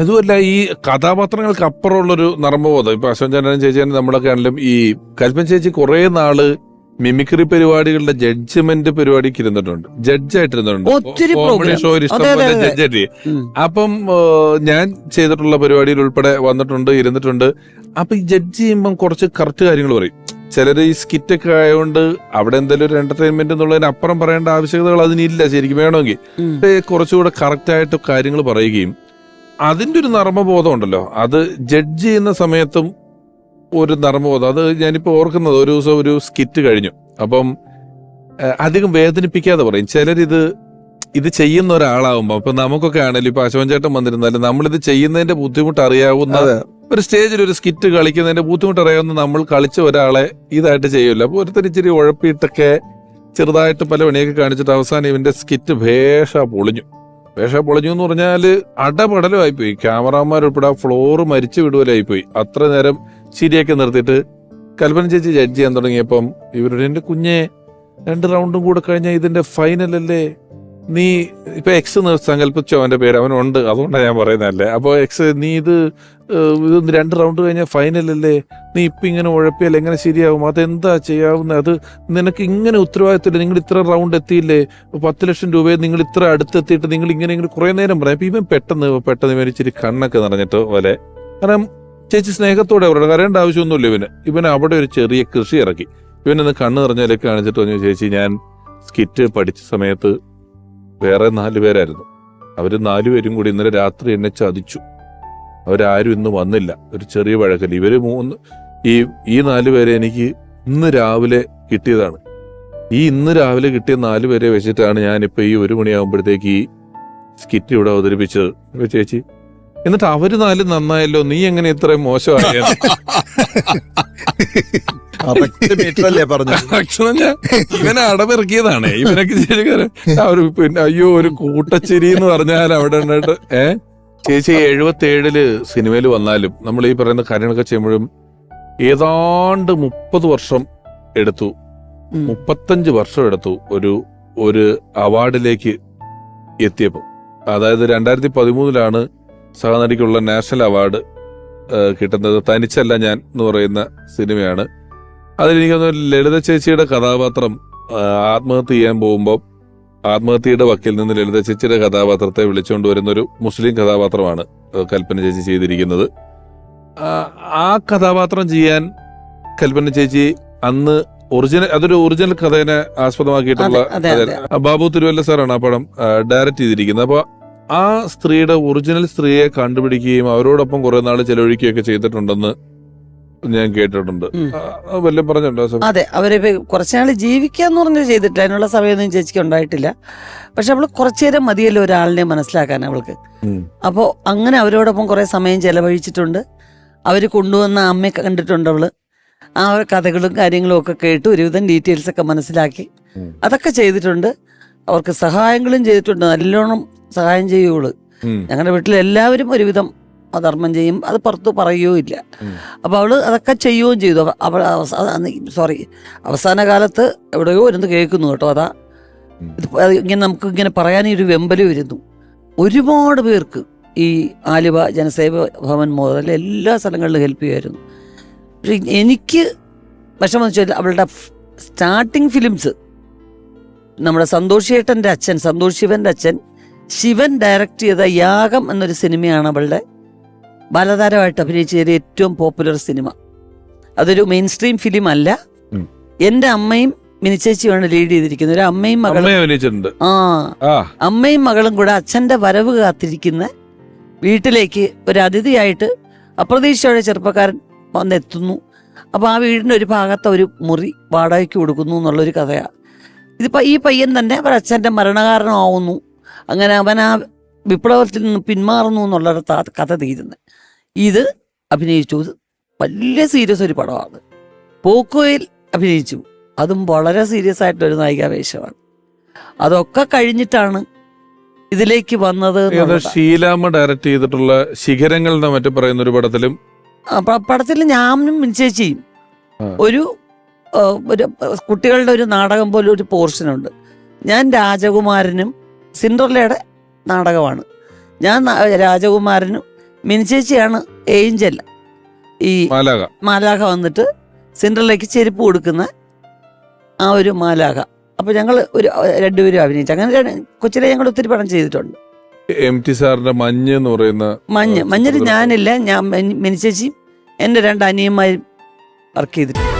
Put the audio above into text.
അതുമല്ല ഈ കഥാപാത്രങ്ങൾക്ക് അപ്പുറമുള്ളൊരു നർമ്മബോധം. ഇപ്പൊ അശോക് ചന്ദ്രൻ ചേച്ചിയാണ് നമ്മളൊക്കെ ആണെങ്കിലും ഈ കൽപ്പൻ ചേച്ചി കുറെ നാൾ മിമിക്രി പരിപാടികളുടെ ജഡ്ജ്മെന്റ് പരിപാടിക്ക് ഇരുന്നിട്ടുണ്ട് ജഡ്ജായിട്ടിരുന്നിട്ടുണ്ട് കോമഡി. ഷോയിൽ ഇഷ്ടംപോലെ ജഡ്ജായിട്ട്. അപ്പം ഞാൻ ചെയ്തിട്ടുള്ള പരിപാടിയിൽ ഉൾപ്പെടെ വന്നിട്ടുണ്ട് ഇരുന്നിട്ടുണ്ട്. അപ്പൊ ഈ ജഡ്ജ് ചെയ്യുമ്പം കുറച്ച് കറക്റ്റ് കാര്യങ്ങൾ പറയും. ചിലർ ഈ സ്കിറ്റ് ഒക്കെ ആയതുകൊണ്ട് അവിടെ എന്തെങ്കിലും ഒരു എന്റർടൈൻമെന്റ് എന്നുള്ളതിന് അപ്പുറം പറയേണ്ട ആവശ്യകതകൾ അതിനില്ല ശരിക്കും വേണമെങ്കിൽ. കുറച്ചുകൂടെ കറക്റ്റ് ആയിട്ട് കാര്യങ്ങൾ പറയുകയും അതിന്റെ ഒരു നർമ്മബോധം ഉണ്ടല്ലോ. അത് ജഡ്ജ് ചെയ്യുന്ന സമയത്തും ഒരു നർമ്മബോധം. അത് ഞാനിപ്പോ ഓർക്കുന്നത് ഒരു ദിവസം ഒരു സ്കിറ്റ് കഴിഞ്ഞു. അപ്പം അധികം വേദനിപ്പിക്കാതെ പറയും. ചിലരിത് ഇത് ചെയ്യുന്ന ഒരാളാവുമ്പോ അപ്പൊ നമുക്കൊക്കെ ആണെങ്കിലും ഇപ്പൊ അശോകൻ ചേട്ടൻ വന്നിരുന്നാലും നമ്മളിത് ചെയ്യുന്നതിന്റെ ബുദ്ധിമുട്ട് അറിയാവുന്ന ഒരു സ്റ്റേജിൽ ഒരു സ്കിറ്റ് കളിക്കുന്നതിന്റെ ബുദ്ധിമുട്ട് അറിയാവുന്ന നമ്മൾ കളിച്ച ഒരാളെ ഇതായിട്ട് ചെയ്യൂല അപ്പൊ ഒരുത്തരി ഇച്ചിരി ഉഴപ്പിയിട്ടൊക്കെ ചെറുതായിട്ട് പല പണിയൊക്കെ കാണിച്ചിട്ട് അവസാനം ഇവന്റെ സ്കിറ്റ് ഭേഷ പൊളിഞ്ഞു. ഭേഷ പൊളിഞ്ഞു എന്ന് പറഞ്ഞാൽ അടപടലമായി പോയി ക്യാമറാമാർ ഉൾപ്പെടെ ആ ഫ്ലോറ് മരിച്ചു വിടുവലായിപ്പോയി. അത്ര നേരം ചിരിയൊക്കെ നിർത്തിയിട്ട് കൽപ്പന ചേച്ചി ജഡ്ജ് ചെയ്യാൻ തുടങ്ങിയപ്പം ഇവരുടെ എന്റെ കുഞ്ഞെ രണ്ട് റൗണ്ടും കൂടെ കഴിഞ്ഞാൽ ഇതിന്റെ ഫൈനൽ അല്ലേ? നീ ഇപ്പൊ എക്സ് സങ്കല്പിച്ചോ അവന്റെ പേര്? അവനുണ്ട്. അതുകൊണ്ടാണ് ഞാൻ പറയുന്നതല്ലേ. അപ്പോൾ എക്സ് നീ ഇത് ഇത് രണ്ട് റൗണ്ട് കഴിഞ്ഞാൽ ഫൈനൽ അല്ലേ? നീ ഇപ്പം ഇങ്ങനെ ഉഴപ്പിയാൽ എങ്ങനെ ശരിയാവും? അതെന്താ ചെയ്യാവുന്നത് അത് നിനക്ക് ഇങ്ങനെ ഉത്തരവാദിത്തമില്ല നിങ്ങൾ ഇത്ര റൗണ്ട് എത്തിയില്ലേ? പത്ത് ലക്ഷം രൂപയെ നിങ്ങൾ ഇത്ര അടുത്തെത്തിയിട്ട് നിങ്ങൾ ഇങ്ങനെ ഇങ്ങനെ കുറേ നേരം പറയാം. അപ്പം ഇവൻ പെട്ടെന്ന് പെട്ടെന്ന് ഇവൻ ഇച്ചിരി കണ്ണൊക്കെ നിറഞ്ഞിട്ട് പോലെ കാരണം ചേച്ചി സ്നേഹത്തോടെ അവരോട് കരയേണ്ട ആവശ്യമൊന്നുമില്ല ഇവന്. ഇവൻ അവിടെ ഒരു ചെറിയ കൃഷി ഇറക്കി. ഇവനൊന്ന് കണ്ണ് നിറഞ്ഞാലേ കാണിച്ചിട്ട് പറഞ്ഞു ചേച്ചി ഞാൻ സ്കിറ്റ് പഠിച്ച സമയത്ത് വേറെ നാല് പേരായിരുന്നു. അവർ നാലുപേരും കൂടി ഇന്നലെ രാത്രി എന്നെ ചതിച്ചു. അവരാരും ഇന്ന് വന്നില്ല. ഒരു ചെറിയ വഴക്കല്ല. ഇവർ മൂന്ന് ഈ ഈ നാല് പേരെ എനിക്ക് ഇന്ന് രാവിലെ കിട്ടിയതാണ്. ഈ ഇന്ന് രാവിലെ കിട്ടിയ നാല് പേരെ വെച്ചിട്ടാണ് ഞാനിപ്പോൾ ഈ ഒരു മണിയാകുമ്പോഴത്തേക്ക് ഈ സ്കിറ്റ് ഇവിടെ അവതരിപ്പിച്ചത്. ചേച്ചി എന്നിട്ട് അവർ നാല് നന്നായല്ലോ നീ എങ്ങനെ ഇത്രയും മോശമായ? ഇവനെ അടവിറക്കിയതാണ്. ഇവനൊക്കെ ഒരു പിന്നെ അയ്യോ ഒരു കൂട്ടച്ചിരി എന്ന് പറഞ്ഞാൽ അവിടെ ഉണ്ടായിട്ട് ഏഹ് ചേച്ചി എഴുപത്തി ഏഴിൽ സിനിമയിൽ വന്നാലും നമ്മൾ ഈ പറയുന്ന കാര്യങ്ങളൊക്കെ ചെയ്യുമ്പോഴും ഏതാണ്ട് മുപ്പത് വർഷം എടുത്തു. മുപ്പത്തഞ്ച് വർഷം എടുത്തു ഒരു ഒരു അവാർഡിലേക്ക് എത്തിയപ്പോൾ അതായത് രണ്ടായിരത്തി പതിമൂന്നിലാണ് സഹനടിക്കുള്ള നാഷണൽ അവാർഡ് കിട്ടുന്നത്. തനിച്ചല്ല ഞാൻ എന്ന് പറയുന്ന സിനിമയാണ്. അതിലെനിക്ക് തോന്നുന്നു ലളിത ചേച്ചിയുടെ കഥാപാത്രം ആത്മഹത്യ ചെയ്യാൻ പോകുമ്പോൾ ആത്മഹത്യയുടെ വക്കിൽ നിന്ന് ലളിത ചേച്ചിയുടെ കഥാപാത്രത്തെ വിളിച്ചുകൊണ്ട് വരുന്ന ഒരു മുസ്ലിം കഥാപാത്രമാണ് കൽപ്പന ചേച്ചി ചെയ്തിരിക്കുന്നത്. ആ, കഥാപാത്രം ചെയ്യാൻ കൽപ്പന ചേച്ചി അന്ന് ഒറിജിനൽ അതൊരു ഒറിജിനൽ കഥേനെ ആസ്പദമാക്കിയിട്ടുള്ള ബാബു തിരുവല്ല സാറാണ് ആ പടം ഡയറക്റ്റ് ചെയ്തിരിക്കുന്നത്. അപ്പൊ ആ സ്ത്രീയുടെ ഒറിജിനൽ സ്ത്രീയെ കണ്ടുപിടിക്കുകയും അവരോടൊപ്പം കുറെ നാൾ ചെലവഴിക്കുകയൊക്കെ ചെയ്തിട്ടുണ്ടെന്ന് ഞാൻ കേട്ടിട്ടുണ്ട്. വല്ലതും പറഞ്ഞിട്ടുണ്ടോ സർ? അതെ അവരെ കുറച്ചുനാൾ ജീവിക്കാന്ന് പറഞ്ഞ് ചെയ്തിട്ടില്ല അതിനുള്ള സമയമൊന്നും ചേച്ചിക്ക് ഉണ്ടായിട്ടില്ല. പക്ഷെ അവൾ കുറച്ചു നേരം മതിയല്ലോ ഒരാളിനെ മനസ്സിലാക്കാൻ അവൾക്ക്. അപ്പോ അപ്പോൾ അങ്ങനെ അവരോടൊപ്പം കുറെ സമയം ചെലവഴിച്ചിട്ടുണ്ട്. അവർ കൊണ്ടുവന്ന അമ്മയെ കണ്ടിട്ടുണ്ട് അവൾ. ആ കഥകളും കാര്യങ്ങളും ഒക്കെ കേട്ട് ഒരുവിധം ഡീറ്റെയിൽസ് ഒക്കെ മനസ്സിലാക്കി. അതൊക്കെ ചെയ്തിട്ടുണ്ട്. അവർക്ക് സഹായങ്ങളും ചെയ്തിട്ടുണ്ട്. നല്ലോണം സഹായം ചെയ്യുള്ളൂ. ഞങ്ങളുടെ വീട്ടിൽ എല്ലാവരും ഒരുവിധം ധർമ്മം ചെയ്യും. അത് പുറത്ത് പറയുകയോ ഇല്ല. അപ്പൊ അപ്പോൾ അവൾ അതൊക്കെ ചെയ്യുകയും ചെയ്തു. അവൾ അവൾ സോറി അവസാന കാലത്ത് എവിടെയോ ഇരുന്ന് കേൾക്കുന്നു കേട്ടോ അതാ ഇങ്ങനെ നമുക്ക് ഇങ്ങനെ പറയാനൊരു വെമ്പൽ വരുന്നു. ഒരുപാട് പേർക്ക് ഈ ആലുവ ജനസേവ ഭവൻ മുതൽ എല്ലാ സ്ഥലങ്ങളിലും ഹെൽപ്പ് ചെയ്യുമായിരുന്നു. പക്ഷെ എനിക്ക് വിഷമം വെച്ചാൽ അവളുടെ സ്റ്റാർട്ടിങ് ഫിലിംസ് നമ്മുടെ സന്തോഷ് ചേട്ടന്റെ അച്ഛൻ സന്തോഷ് ശിവന്റെ അച്ഛൻ ശിവൻ ഡയറക്റ്റ് ചെയ്ത യാഗം എന്നൊരു സിനിമയാണ് അവളുടെ ബാലതാരമായിട്ട് അഭിനയിച്ച ഏറ്റവും പോപ്പുലർ സിനിമ അതൊരു മെയിൻ സ്ട്രീം ഫിലിം അല്ല. എന്റെ അമ്മയും മിനിച്ചേച്ചിയുമാണ് ലീഡ് ചെയ്തിരിക്കുന്നത്. ഒരു അമ്മയും മകളും ആ. അമ്മയും മകളും കൂടെ അച്ഛന്റെ വരവ് കാത്തിരിക്കുന്ന വീട്ടിലേക്ക് ഒരു അതിഥിയായിട്ട് അപ്രതീക്ഷയുടെ ചെറുപ്പക്കാരൻ വന്നെത്തുന്നു. അപ്പോൾ ആ വീടിന്റെ ഒരു ഭാഗത്ത് ഒരു മുറി വാടകയ്ക്ക് കൊടുക്കുന്നു എന്നുള്ളൊരു കഥയാണ് ഇതിപ്പോൾ ഈ പയ്യൻ തന്നെ അവർ അച്ഛന്റെ മരണകാരണമാവുന്നു. അങ്ങനെ അവൻ ആ വിപ്ലവത്തിൽ നിന്ന് പിന്മാറുന്നു എന്നുള്ളൊരു കഥ തീരുന്നത് ഇത് അഭിനയിച്ചു. വലിയ സീരിയസ് ഒരു പടമാണ്. പോക്കോയിൽ അഭിനയിച്ചു. അതും വളരെ സീരിയസ് ആയിട്ടൊരു നായികാവേശമാണ്. അതൊക്കെ കഴിഞ്ഞിട്ടാണ് ഇതിലേക്ക് വന്നത് ഷീലാമ്മ ഡയറക്റ്റ് ചെയ്തിട്ടുള്ള ശിഖരങ്ങൾ മറ്റു പറയുന്ന ഒരു പടത്തിലും പടത്തിൽ ഞാനും മിനിച്ചേച്ചിയും ഒരു ഒരു കുട്ടികളുടെ ഒരു നാടകം പോലെ ഒരു പോർഷനുണ്ട് ഞാൻ രാജകുമാരനും സിൻഡർലയുടെ നാടകമാണ്. ഞാൻ രാജകുമാരനും മിനിച്ചേച്ചിയാണ് ഏഞ്ചൽ. ഈ മാലാഖ വന്നിട്ട് സിൻഡ്രലയ്ക്ക് ചെരുപ്പ് കൊടുക്കുന്ന ആ ഒരു മാലാഖ. അപ്പൊ ഞങ്ങൾ ഒരു രണ്ടുപേരും അഭിനയിച്ചു. അങ്ങനെ കൊച്ചിലെ ഞങ്ങൾ ഒത്തിരി പടം ചെയ്തിട്ടുണ്ട്. എം ടി സാറിന്റെ മഞ്ഞ് എന്ന് പറയുന്ന മഞ്ഞ്. മഞ്ഞിൽ ഞാനില്ല ഞാൻ മെനിച്ചേച്ചി എന്റെ രണ്ട് അനിയന്മാരും വർക്ക് ചെയ്തിട്ടുണ്ട്.